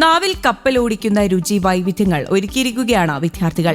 നാവിൽ കപ്പലോടിക്കുന്ന രുചി വൈവിധ്യങ്ങൾ ഒരുക്കിയിരിക്കുകയാണ് വിദ്യാർത്ഥികൾ.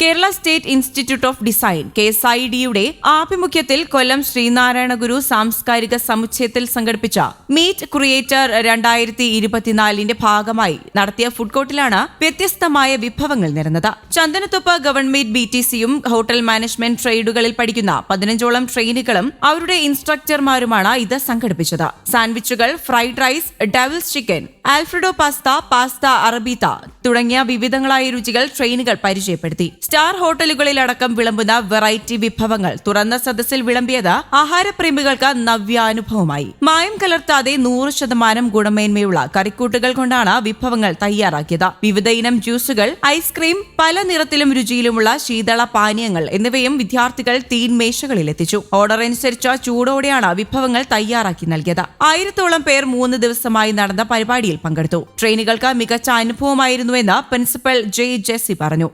Kerala state institute of design K S I ഡിയുടെ ആഭിമുഖ്യത്തിൽ കൊല്ലം ശ്രീനാരായണ ഗുരു സാംസ്കാരിക സമുച്ചയത്തിൽ സംഘടിപ്പിച്ച മീറ്റ് ക്രിയേറ്റർ രണ്ടായിരത്തി ഇരുപത്തിനാലിന്റെ ഭാഗമായി നടത്തിയ ഫുഡ് കോർട്ടിലാണ് വ്യത്യസ്തമായ വിഭവങ്ങൾ നിരന്നത്. ചന്ദനത്തൊപ്പ് ഗവൺമെന്റ് ബി ടി സിയും ഹോട്ടൽ മാനേജ്മെന്റ് ട്രേഡുകളിൽ പഠിക്കുന്ന പതിനഞ്ചോളം ട്രെയിനുകളും അവരുടെ ഇൻസ്ട്രക്ടർമാരുമാണ് ഇത് സംഘടിപ്പിച്ചത്. സാൻഡ്വിച്ചുകൾ fried rice devil's chicken Alfredo pasta pasta arrabbiata തുടങ്ങിയ വിവിധങ്ങളായ രുചികൾ ട്രെയിനുകൾ പരിചയപ്പെടുത്തി. സ്റ്റാർ ഹോട്ടലുകളിലടക്കം വിളമ്പുന്ന വെറൈറ്റി വിഭവങ്ങൾ തുറന്ന സദസ്സിൽ വിളമ്പിയത് ആഹാരപ്രേമികൾക്ക് നവ്യാനുഭവമായി. മായം കലർത്താതെ നൂറ് ശതമാനം ഗുണമേന്മയുള്ള കറിക്കൂട്ടുകൾ കൊണ്ടാണ് വിഭവങ്ങൾ തയ്യാറാക്കിയത്. വിവിധ ഇനം ജ്യൂസുകൾ ഐസ്ക്രീം പല നിറത്തിലും രുചിയിലുമുള്ള ശീതള പാനീയങ്ങൾ എന്നിവയും വിദ്യാർത്ഥികൾ തീൻമേശകളിൽ എത്തിച്ചു ഓർഡർ അനുസരിച്ച ചൂടോടെയാണ് വിഭവങ്ങൾ തയ്യാറാക്കി നൽകിയത്. ആയിരത്തോളം പേർ മൂന്ന് ദിവസമായി നടന്ന പരിപാടിയിൽ പങ്കെടുത്തു. ട്രെയിനുകൾക്ക് മികച്ച അനുഭവമായിരുന്നുവെന്ന് പ്രിൻസിപ്പൽ ജെ ജെസി പറഞ്ഞു.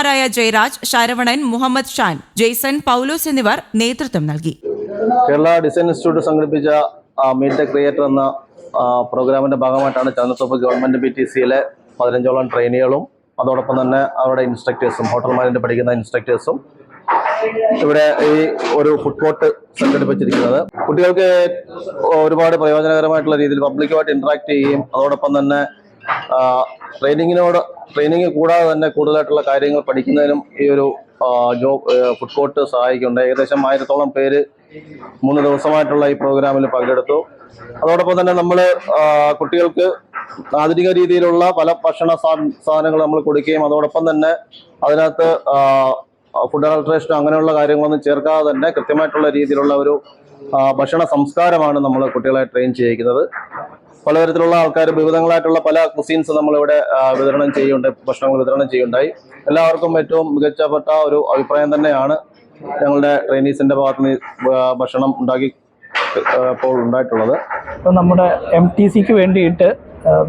ഇൻസ്ട്രക്ടർമാരായ ജയരാജ് ശരവണൻ മുഹമ്മദ് ഷാൻ ജെയ്സൺ പൗലോസ് എന്നിവർ നേതൃത്വം നൽകി. കേരള ഡിസൈൻ ഇൻസ്റ്റിറ്റ്യൂട്ട് സംഘടിപ്പിച്ച മീറ്റ് ക്രിയേറ്റർ എന്ന പ്രോഗ്രാമിന്റെ ഭാഗമായിട്ടാണ് ചന്ദ്രത്തോപ്പ് ഗവൺമെന്റ് ബി ടി സിയിലെ പതിനഞ്ചോളം ട്രെയിനികളും അതോടൊപ്പം തന്നെ അവരുടെ ഇൻസ്ട്രക്ടേഴ്സും ഹോട്ടൽ പഠിക്കുന്ന ഇൻസ്ട്രക്ടേഴ്സും ഇവിടെ ഈ ഒരു ഫുഡ് കോർട്ട് സംഘടിപ്പിച്ചിരിക്കുന്നത്. കുട്ടികൾക്ക് ഒരുപാട് പ്രയോജനകരമായിട്ടുള്ള രീതിയിൽ പബ്ലിക്കുമായിട്ട് ഇന്ററാക്ട് ചെയ്യുകയും അതോടൊപ്പം തന്നെ ട്രെയിനിങ്ങിനോട് ട്രെയിനിങ് കൂടാതെ തന്നെ കൂടുതലായിട്ടുള്ള കാര്യങ്ങൾ പഠിക്കുന്നതിനും ഈ ഒരു ജോബ് ഫുഡ് കോർട്ട് സഹായിക്കുന്നുണ്ട്. ഏകദേശം ആയിരത്തോളം പേര് മൂന്ന് ദിവസമായിട്ടുള്ള ഈ പ്രോഗ്രാമിൽ പങ്കെടുത്തു. അതോടൊപ്പം തന്നെ നമ്മൾ കുട്ടികൾക്ക് ആധുനിക രീതിയിലുള്ള പല ഭക്ഷണ സാധനങ്ങൾ നമ്മൾ കൊടുക്കുകയും അതോടൊപ്പം തന്നെ അതിനകത്ത് ഫുഡ് അഡൾട്രേഷനോ അങ്ങനെയുള്ള കാര്യങ്ങളൊന്നും ചേർക്കാതെ തന്നെ കൃത്യമായിട്ടുള്ള രീതിയിലുള്ള ഒരു ഭക്ഷണ സംസ്കാരമാണ് നമ്മൾ കുട്ടികളെ ട്രെയിൻ ചെയ്യിക്കുന്നത്. പലതരത്തിലുള്ള ആൾക്കാർ വിവിധങ്ങളായിട്ടുള്ള പല കുസീൻസ് നമ്മളിവിടെ വിതരണം ചെയ്യുന്നുണ്ട് ഭക്ഷണങ്ങൾ വിതരണം ചെയ്യുണ്ടായി എല്ലാവർക്കും ഏറ്റവും മികച്ചപ്പെട്ട ഒരു അഭിപ്രായം തന്നെയാണ് ഞങ്ങളുടെ ട്രെയിനീസിന്റെ ഭാഗത്ത് ഭക്ഷണം ഉണ്ടാക്കി ഇപ്പോൾ ഉണ്ടായിട്ടുള്ളത്. ഇപ്പം നമ്മുടെ എം ടി സിക്ക് വേണ്ടിയിട്ട്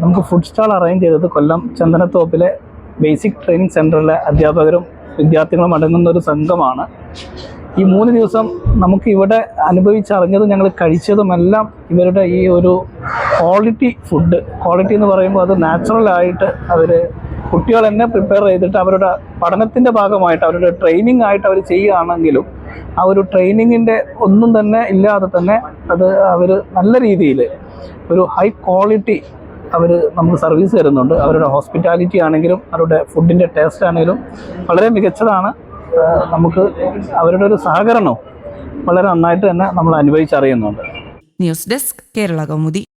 നമുക്ക് ഫുഡ് സ്റ്റാൾ അറേഞ്ച് ചെയ്തത് കൊല്ലം ചന്ദനത്തോപ്പിലെ ബേസിക് ട്രെയിനിങ് സെന്ററിലെ അധ്യാപകരും വിദ്യാർത്ഥികളും അടങ്ങുന്ന ഒരു സംഘമാണ്. ഈ മൂന്ന് ദിവസം നമുക്ക് ഇവിടെ അനുഭവിച്ചറിഞ്ഞതും ഞങ്ങൾ കഴിച്ചതുമെല്ലാം ഇവരുടെ ഈ ഒരു ക്വാളിറ്റി ഫുഡ് ക്വാളിറ്റി എന്ന് പറയുമ്പോൾ അത് നാച്ചുറലായിട്ട് അവർ കുട്ടികൾ തന്നെ പ്രിപ്പയർ ചെയ്തിട്ട് അവരുടെ പഠനത്തിന്റെ ഭാഗമായിട്ട് അവരുടെ ട്രെയിനിങ് ആയിട്ട് അവർ ചെയ്യുകയാണെങ്കിലും ആ ഒരു ട്രെയിനിങ്ങിന്റെ ഒന്നും തന്നെ ഇല്ലാതെ തന്നെ അത് അവർ നല്ല രീതിയിൽ ഒരു ഹൈ ക്വാളിറ്റി അവർ നമുക്ക് സർവീസ് തരുന്നുണ്ട്. അവരുടെ ഹോസ്പിറ്റാലിറ്റി ആണെങ്കിലും അവരുടെ ഫുഡിന്റെ ടേസ്റ്റ് ആണെങ്കിലും വളരെ മികച്ചതാണ്. നമുക്ക് അവരുടെ ഒരു സഹകരണവും വളരെ നന്നായിട്ട് തന്നെ നമ്മൾ അനുഭവിച്ചറിയുന്നുണ്ട്. News desk Kerala Kaumudi